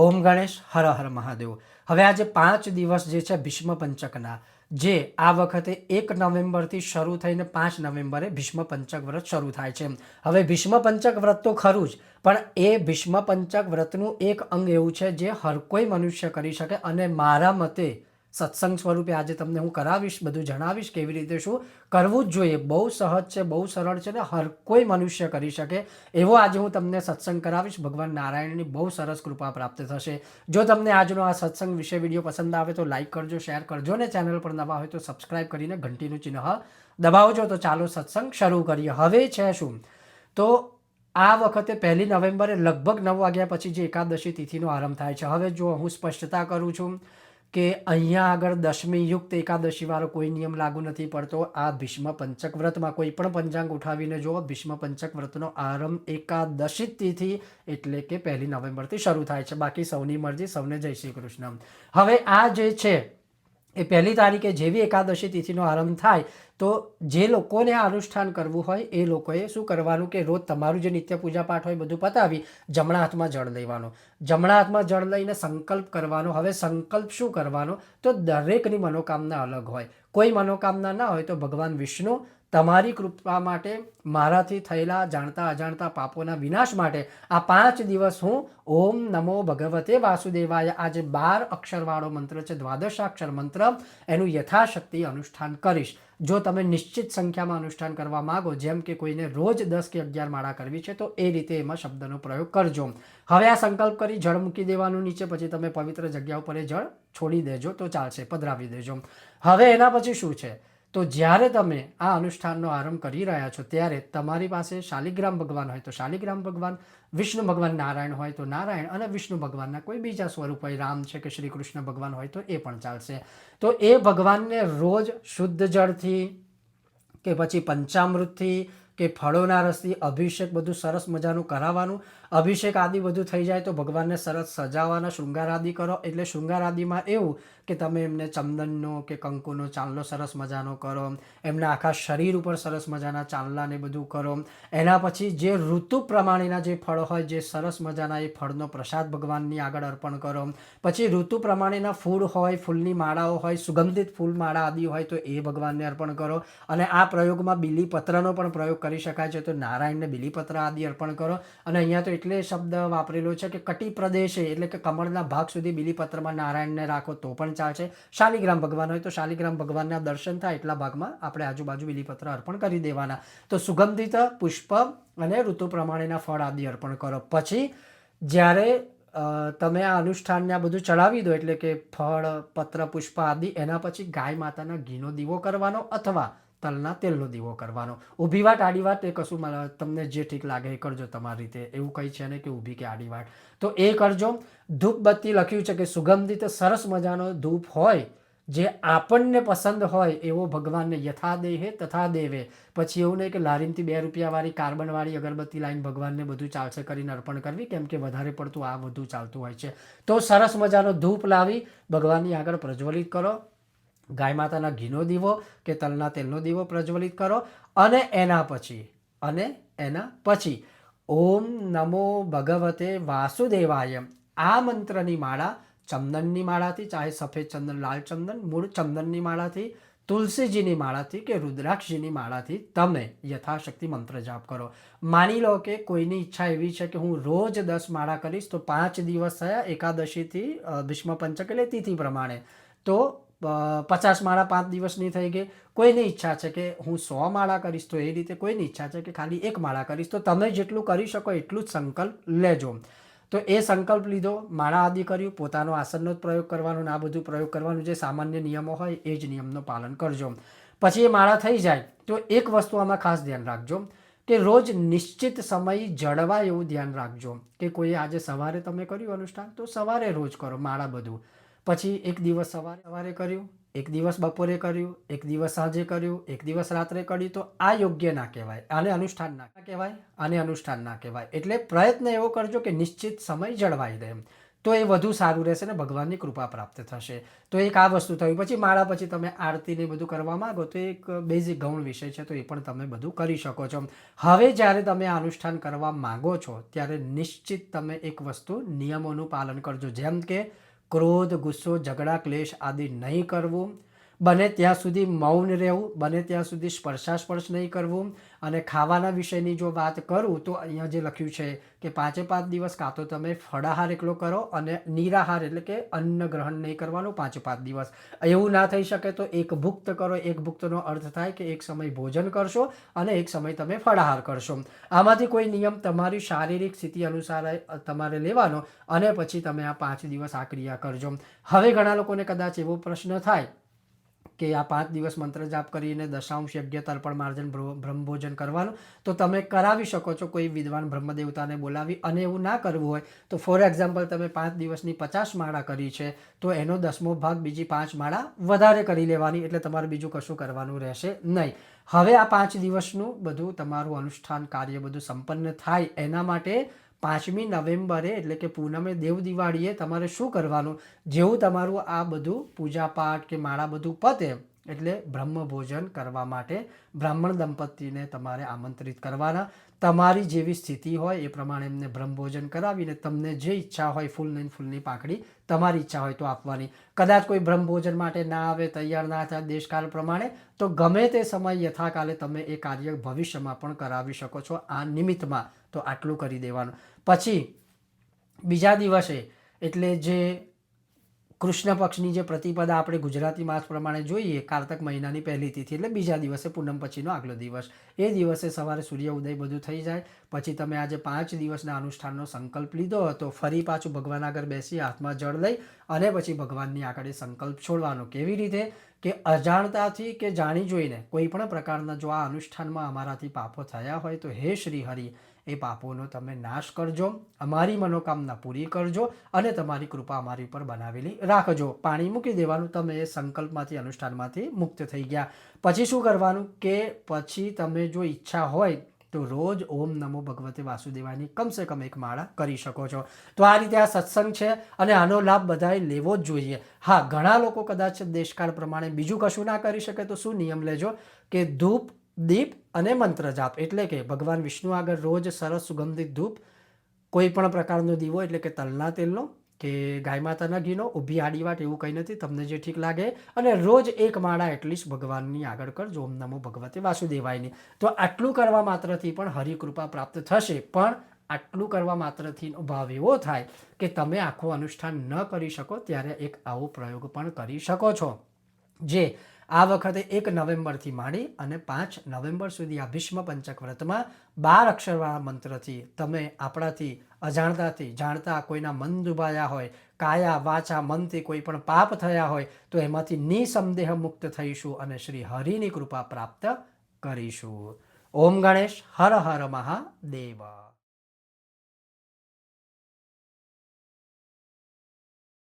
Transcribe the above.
ઓમ ગણેશ, હર હર મહાદેવ. હવે આજે પાંચ દિવસ જે છે ભીષ્મ પંચકના જે આ વખતે એક નવેમ્બરથી શરૂ થઈને પાંચ નવેમ્બરે ભીષ્મ પંચક વ્રત શરૂ થાય છે હવે ભીષ્મ પંચક વ્રત તો ખરું જ, પણ એ ભીષ્મ પંચક વ્રતનું એક અંગ એવું છે જે હર કોઈ મનુષ્ય કરી શકે અને મારા મતે સત્સંગ સ્વરૂપે આજે તમને હું કરાવીશ, બધું જણાવીશ કેવી રીતે શું કરવું જ જોઈએ. બહુ સહજ છે, બહુ સરળ છે ને હર કોઈ મનુષ્ય કરી શકે. એવો આજે હું તમને સત્સંગ કરાવીશ. ભગવાન નારાયણની બહુ સરસ કૃપા પ્રાપ્ત થશે. જો તમને આજનો આ સત્સંગ વિશે વીડિયો પસંદ આવે તો લાઈક કરજો, શેર કરજો ને ચેનલ પર નવા હોય તો સબસ્ક્રાઇબ કરીને ઘંટીનું ચિહ્ન દબાવજો. તો ચાલો સત્સંગ શરૂ કરીએ. હવે છે શું? તો આ વખતે પહેલી નવેમ્બરે લગભગ નવ વાગ્યા પછી જે એકાદશી તિથિનો આરંભ થાય છે. હવે જો હું સ્પષ્ટતા કરું છું. કે અહીંયા આગળ દશમી યુક્ત એકાદશી વાળો કોઈ નિયમ લાગુ નથી પડતો. આ ભીષ્મ પંચક વ્રતમાં કોઈ પણ પંચાંગ ઉઠાવીને જુઓ, ભીષ્મ પંચક વ્રતનો આરંભ એકાદશી તિથિ એટલે કે પહેલી નવેમ્બરથી શરૂ થાય છે. બાકી સૌની મરજી સૌને જય શ્રી કૃષ્ણ. હવે આ જે છે એ પહેલી તારીખે જેવી એકાદશી તિથિનો આરંભ થાય, તો જે લોકોને આ અનુષ્ઠાન કરવું હોય, એ લોકોએ શું કરવાનું કે રોજ તમારું જે નિત્ય પૂજા પાઠ હોય બધું પતાવી, જમણા હાથમાં જળ લેવાનો. જમણા હાથમાં જળ લઈને સંકલ્પ કરવાનો. હવે સંકલ્પ શું કરવાનો? તો દરેકની મનોકામના અલગ હોય. કોઈ મનોકામના ના હોય તો ભગવાન વિષ્ણુ તમારી કૃપા માટે, મારાથી થયેલા જાણતા અજાણતા પાપોના વિનાશ માટે આ પાંચ દિવસ હું ઓમ નમો ભગવતે વાસુદેવાય આ જે બાર અક્ષરવાળો મંત્ર છે, દ્વાદશાક્ષર મંત્ર, એનું યથાશક્તિ અનુષ્ઠાન કરીશ. જો તમે નિશ્ચિત સંખ્યામાં અનુષ્ઠાન કરવા માંગો, જેમ કે કોઈને રોજ દસ કે અગિયાર માળા કરવી છે, તો એ રીતે એમાં શબ્દનો પ્રયોગ કરજો. હવે આ સંકલ્પ કરી જળ મૂકી દેવાનું નીચે, પછી તમે પવિત્ર જગ્યા ઉપર એ જળ છોડી દેજો, તો ચાલશે, પધરાવી દેજો. હવે એના પછી શું છે? તો જ્યારે તમે આ અનુષ્ઠાનનો આરંભ કરી રહ્યા છો, ત્યારે તમારી પાસે શાલિગ્રામ ભગવાન હોય તો શાલિગ્રામ ભગવાન, વિષ્ણુ ભગવાન નારાયણ હોય તો નારાયણ અને વિષ્ણુ ભગવાનના કોઈ બીજા સ્વરૂપ હોય, રામ છે કે શ્રી કૃષ્ણ ભગવાન હોય તો એ પણ ચાલશે. તો એ ભગવાનને રોજ શુદ્ધ જળથી કે પછી પંચામૃતથી કે ફળોના રસથી અભિષેક બધું સરસ મજાનું કરાવવાનું અભિષેક આદિ બધું થઈ જાય તો ભગવાનને સરસ સજાવવાના શૃંગાર આદિ કરો. એટલે શૃંગાર આદિમાં એવું કે તમે એમને ચંદનનો કે કંકુનો ચાંદલો સરસ મજાનો કરો. એમના આખા શરીર ઉપર સરસ મજાના ચાંદલાને બધું કરો. એના પછી જે ઋતુ પ્રમાણેના જે ફળ હોય, જે સરસ મજાના એ ફળનો પ્રસાદ ભગવાનની આગળ અર્પણ કરો. પછી ઋતુ પ્રમાણેના ફૂલ હોય, ફૂલની માળાઓ હોય, સુગંધિત ફૂલ માળા આદિ હોય તો એ ભગવાનને અર્પણ કરો. અને આ પ્રયોગમાં બીલીપત્રનો પણ પ્રયોગ કરી શકાય છે તો નારાયણને બીલીપત્ર આદિ અર્પણ કરો. અને અહીંયા તો એટલે શબ્દ વાપરેલો છે કે કટી પ્રદેશે, એટલે કે કમળના ભાગ સુધી બિલીપત્રમાં નારાયણને રાખો તો પણ ચાલશે. શાલિગ્રામ ભગવાન હોય તો શાલિગ્રામ ભગવાનના દર્શન થાય એટલા ભાગમાં આપણે આજુબાજુ બિલીપત્ર અર્પણ કરી દેવાના. તો સુગંધિત પુષ્પ અને ઋતુ પ્રમાણેના ફળ આદિ અર્પણ કરો. પછી જ્યારે તમે આ અનુષ્ઠાનને આ બધું ચડાવી દો એટલે કે ફળ, પત્ર, પુષ્પ આદિ, એના પછી ગાય માતાના ઘીનો દીવો કરવાનો અથવા તલના તેલનો દીવો કરવાનો. ઊભી વાટ આડી વાટ એ કશું મને- તમને જે ઠીક લાગે એ કરજો તમારી રીતે. એવું કંઈ છે ને કે ઊભી કે આડી વાટ તો એ કરજો. ધૂપબત્તી લખ્યું છે કે સુગંધિત સરસ મજાનો ધૂપ હોય, જે આપણને પસંદ હોય એવો ભગવાનને યથા દેહે તથા દેવે પછી એવું નહીં કે લારીનથી બે રૂપિયાવાળી કાર્બનવાળી અગરબત્તી લાઈન ભગવાનને બધું ચાલશે કરીને અર્પણ કરવી, કેમ કે વધારે પડતું આ બધું ચાલતું હોય છે. તો સરસ મજાનો ધૂપ લાવી, ભગવાનની આગળ પ્રજ્વલિત કરો. ગાય માતાના ઘીનો દીવો કે તલના તેલનો દીવો પ્રજ્વલિત કરો અને એના પછી, અને એના પછી, ઓમ નમો ભગવતે વાસુદેવાય. આ મંત્રની માળા ચંદનની માળાથી, ચાહે સફેદ ચંદન, લાલ ચંદન, મૂળ ચંદનની માળાથી, તુલસીજીની માળાથી કે રુદ્રાક્ષજીની માળાથી તમે યથાશક્તિ મંત્ર જાપ કરો. માની લો કે કોઈની ઈચ્છા એવી છે કે હું રોજ દસ માળા કરીશ તો પાંચ દિવસ થયા એકાદશીથી ભીષ્મ પંચક એટલે તિથિ પ્રમાણે. તો પચાસ માળા પાંચ દિવસની થઈ ગઈ. કોઈની ઈચ્છા છે કે હું સો માળા કરીશ તો એ રીતે, કોઈની ઈચ્છા છે કે ખાલી એક માળા કરીશ તો તમે જેટલું કરી શકો એટલું જ સંકલ્પ લેજો. તો એ સંકલ્પ લીધો, માળા આદિ કર્યું, પોતાનો આસનનો જ પ્રયોગ કરવાનો ને આ બધું પ્રયોગ કરવાનું, જે સામાન્ય નિયમો હોય એ જ નિયમનું પાલન કરજો. પછી એ માળા થઈ જાય, તો એક વસ્તુ આમાં ખાસ ધ્યાન રાખજો કે રોજ નિશ્ચિત સમય જળવાય એવું ધ્યાન રાખજો કે કોઈ આજે સવારે તમે કર્યું અનુષ્ઠાન, તો સવારે રોજ કરો, માળા બધું. પછી એક દિવસ સવારે સવારે કર્યું, એક દિવસ બપોરે કર્યું, એક દિવસ સાંજે કર્યું, એક દિવસ રાત્રે કર્યું, તો આ યોગ્ય ના કહેવાય. આને અનુષ્ઠાન ના કહેવાય, આને અનુષ્ઠાન ના કહેવાય. એટલે પ્રયત્ન એવો કરજો કે નિશ્ચિત સમય જળવાઈ દે એમ. તો એ વધુ સારું રહેશે ને ભગવાનની કૃપા પ્રાપ્ત થશે. તો એક આ વસ્તુ થયું. પછી માળા પછી તમે આરતીને બધું કરવા માંગો તો એક બેઝિક ગૌણ વિષય છે તો એ પણ તમે બધું કરી શકો છો. હવે જ્યારે તમે આ અનુષ્ઠાન કરવા માંગો છો, ત્યારે નિશ્ચિત તમે એક વસ્તુ નિયમોનું પાલન કરજો. જેમ કે ક્રોધ ગુસ્સો ઝઘડા ક્લેશ આદિ નહીં કરવું. બને ત્યાં સુધી મૌન રહેવું, બને ત્યાં સુધી સ્પર્શાસ્પર્શ નહીં કરવું અને ખાવાના વિષયની જો વાત કરું તો અહીંયા જે લખ્યું છે કે પાંચે પાંચ દિવસ કાં તો તમે ફળાહાર એકલો કરો અને નિરાહાર એટલે કે અન્ન ગ્રહણ નહીં કરવાનું પાંચે પાંચ દિવસ. એવું ના થઈ શકે તો એક ભુક્ત કરો, એક ભુક્તનો અર્થ થાય કે એક સમય ભોજન કરશો અને એક સમય તમે ફળાહાર કરશો. આમાંથી કોઈ નિયમ તમારી શારીરિક સ્થિતિ અનુસાર તમારે લેવાનો અને પછી તમે આ પાંચ દિવસ આ ક્રિયા કરજો. હવે ઘણા લોકોને કદાચ એવો પ્રશ્ન થાય કે આ પાંચ દિવસ મંત્ર જાપ કરીને દશાંશ યજ્ઞ તર્પણ માર્જન બ્રહ્મ- બ્રહ્મભોજન કરવાનું, તો તમે કરાવી શકો છો. કોઈ વિદ્વાન બ્રહ્મદેવતાને બોલાવી અને એવું ના કરવું હોય, તો ફોર એક્ઝામ્પલ તમે પાંચ દિવસની પચાસ માળા કરી છે, તો એનો દસમો ભાગ બીજી પાંચ માળા વધારે કરી લેવાની, એટલે તમારે બીજું કશું કરવાનું રહેશે નહીં. હવે આ પાંચ દિવસનું બધું તમારું અનુષ્ઠાન કાર્ય બધું સંપન્ન થાય એના માટે પાંચમી નવેમ્બરે, એટલે કે પૂનમે દેવ દિવાળીએ તમારે શું કરવાનું? જેવું તમારું આ બધું પૂજાપાઠ કે માળા બધું પતે એટલે બ્રહ્મ ભોજન કરવા માટે બ્રાહ્મણ દંપતીને તમારે આમંત્રિત કરવાના. તમારી જેવી સ્થિતિ હોય એ પ્રમાણે એમને બ્રહ્મ ભોજન કરાવીને તમને જે ઈચ્છા હોય ફૂલ નહીં ફૂલની પાંખડી તમારી ઈચ્છા હોય તો આપવાની. કદાચ કોઈ બ્રહ્મ ભોજન માટે ના આવે, તૈયાર ના થાય દેશકાળ પ્રમાણે, તો ગમે તે સમય યથાકાલે તમે એ કાર્ય ભવિષ્યમાં પણ કરાવી શકો છો આ નિમિત્તમાં. તો આટલું કરી દેવાનું. પછી બીજા દિવસે એટલે જે કૃષ્ણ પક્ષની જે પ્રતિપદા આપણે ગુજરાતી માસ પ્રમાણે જોઈએ, કારતક મહિનાની પહેલી તિથિ એટલે બીજા દિવસે પૂનમ પછીનો આગલો દિવસ. એ દિવસે સવારે સૂર્ય ઉદય બધું થઈ જાય, પછી તમે આજે પાંચ દિવસના અનુષ્ઠાનનો સંકલ્પ લીધો હતો, ફરી પાછું ભગવાન આગળ બેસી હાથમાં જળ લઈ અને પછી ભગવાનની આગળ સંકલ્પ છોડવાનો કેવી રીતે? કે અજાણતાથી કે જાણી જોઈને કોઈ પણ પ્રકારના જો આ અનુષ્ઠાનમાં અમારાથી પાપો થયા હોય તો હે શ્રી હરિ, એ પાપોનો તમે નાશ કરજો, અમારી મનોકામના પૂરી કરજો અને તમારી કૃપા અમારી ઉપર બનાવેલી રાખજો. પાણી મૂકી દેવાનું, તમે એ સંકલ્પમાંથી, અનુષ્ઠાનમાંથી મુક્ત થઈ ગયા. પછી શું કરવાનું? કે પછી તમે જો ઈચ્છા હોય તો રોજ ઓમ નમો ભગવતે વાસુદેવાની કમસે કમ એક માળા કરી શકો છો. તો આ રીતે આ સત્સંગ છે અને આનો લાભ બધાએ લેવો જ જોઈએ. હા, ઘણા લોકો કદાચ દેશકાળ પ્રમાણે બીજું કશું ના કરી શકે તો શું નિયમ લેજો? કે ધૂપ, દીપ અને મંત્ર જાપ. એટલે કે ભગવાન વિષ્ણુ આગળ રોજ સરસ સુગંધિત ધૂપ, કોઈ પણ પ્રકારનો દીવો એટલે કે તલના તેલનો કે ગાય માતાના ઘીનો ઊભી આડી વાટ એવું કંઈ નથી, તમને જે ઠીક લાગે. અને રોજ એક માળા એટલીસ્ટ ભગવાનની આગળ કરજો. ઓમ નમો ભગવતે વાસુદેવાયની. તો આટલું કરવા માત્રથી પણ હરિકૃપા પ્રાપ્ત થશે. પણ આટલું કરવા માત્રથી ભાવ એવો થાય કે તમે આખું અનુષ્ઠાન ન કરી શકો, ત્યારે એક આવો પ્રયોગ પણ કરી શકો છો. જે આ વખતે એક નવેમ્બરથી માંડી અને પાંચ નવેમ્બર સુધી આ ભીષ્મ પંચક વ્રતમાં બાર અક્ષરવાળા મંત્રથી તમે આપણાથી અજાણતાથી જાણતા કોઈના મન દુભાયા હોય, કાયા વાચા મનથી કોઈ પણ પાપ થયા હોય, તો એમાંથી નિસંદેહ મુક્ત થઈશું અને શ્રી હરિની કૃપા પ્રાપ્ત કરીશું. ઓમ ગણેશ, હર હર મહાદેવ.